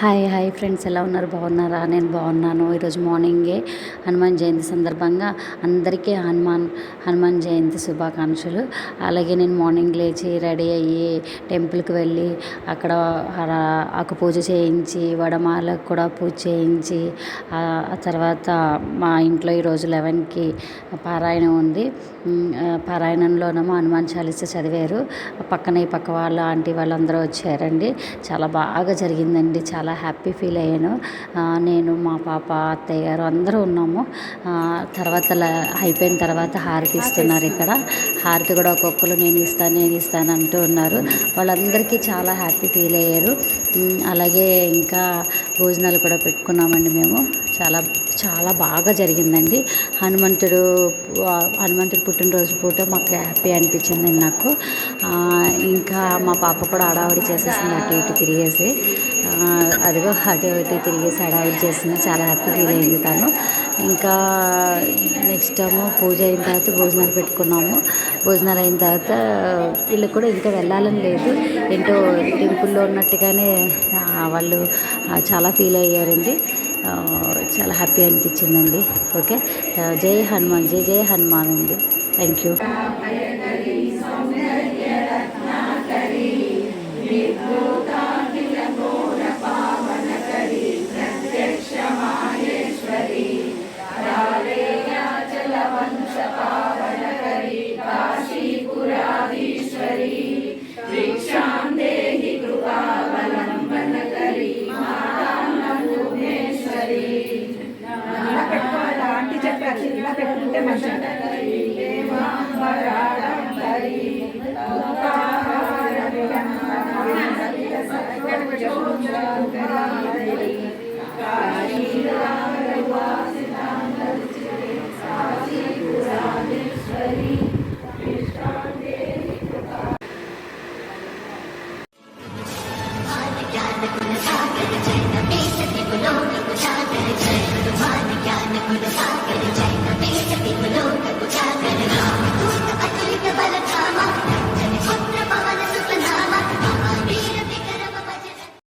Hi hi friends ఎలా ఉన్నారు? బాగున్నారా? నేను బాగున్నాను. ఈరోజు మార్నింగే హనుమాన్ జయంతి సందర్భంగా అందరికీ హనుమాన్ హనుమాన్ జయంతి శుభాకాంక్షలు. అలాగే నేను మార్నింగ్ లేచి రెడీ అయ్యి టెంపుల్కి వెళ్ళి అక్కడ ఆకు పూజ చేయించి వడమాలకు కూడా పూజ చేయించి ఆ తర్వాత మా ఇంట్లో ఈరోజు లెవెన్కి పారాయణం ఉంది. పారాయణంలోనేమో హనుమాన్ చాలీస చదివారు. పక్కన ఈ పక్క వాళ్ళ ఆంటీ వాళ్ళందరూ వచ్చారండి. చాలా బాగా జరిగిందండి. చాలా చాలా హ్యాపీ ఫీల్ అయ్యాను. నేను మా పాప అత్తయ్య గారు అందరూ ఉన్నాము. తర్వాత అయిపోయిన తర్వాత హారతి ఇస్తున్నారు ఇక్కడ. హారతి కూడా ఒక్కొక్కరు నేను ఇస్తాను నేను ఇస్తాను అంటూ ఉన్నారు. వాళ్ళందరికీ చాలా హ్యాపీ ఫీల్ అయ్యారు. అలాగే ఇంకా భోజనాలు కూడా పెట్టుకున్నామండి మేము. చాలా చాలా బాగా జరిగిందండి. హనుమంతుడు హనుమంతుడు పుట్టినరోజు పూట మాకు హ్యాపీ అనిపించింది నాకు. ఇంకా మా పాప కూడా హడావిడి చేసేసింది అటు ఇటు తిరిగేసి. అదిగో అటు ఇటు తిరిగేసి అడావిడి చేసింది. చాలా హ్యాపీ ఫీల్ అయింది తను. ఇంకా నెక్స్ట్ ఏమో పూజ అయిన తర్వాత భోజనాలు పెట్టుకున్నాము. భోజనాలు అయిన తర్వాత వీళ్ళకి కూడా ఇంకా వెళ్ళాలని లేదు. ఏంటో టెంపుల్లో ఉన్నట్టుగానే వాళ్ళు చాలా ఫీల్ అయ్యారండి. చాలా హ్యాపీ అనిపించిందండి. ఓకే? జై హనుమాన్ జై జై హనుమాన్ అండి. Thank you. Amen.